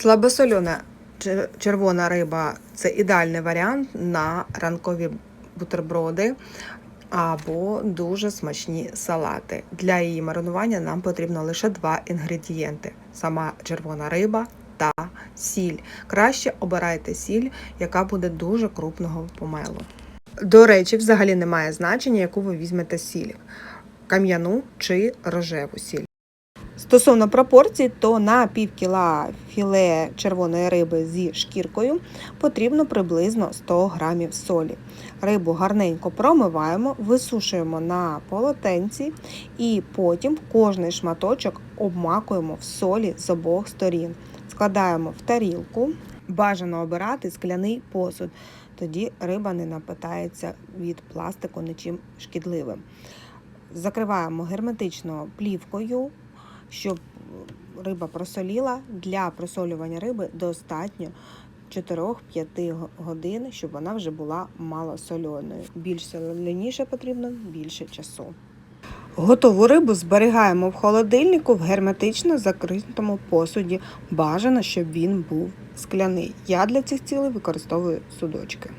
Слабосольона червона риба це ідеальний варіант на ранкові бутерброди або дуже смачні салати. Для її маринування нам потрібно лише два інгредієнти: сама червона риба та сіль. Краще обирайте сіль, яка буде дуже крупного помелу. До речі, взагалі немає значення, яку ви візьмете сіль кам'яну чи рожеву сіль. Стосовно пропорцій, то на пів кіла філе червоної риби зі шкіркою потрібно приблизно 100 грамів солі. Рибу гарненько промиваємо, висушуємо на полотенці і потім кожний шматочок обмакуємо в солі з обох сторін. Складаємо в тарілку. Бажано обирати скляний посуд, тоді риба не напитається від пластику нічим шкідливим. Закриваємо герметично плівкою, щоб риба просоліла. Для просолювання риби достатньо 4-5 годин, щоб вона вже була малосольоною. Більш соленіше потрібно більше часу. Готову рибу зберігаємо в холодильнику в герметично закритому посуді. Бажано, щоб він був скляний. Я для цих цілей використовую судочки.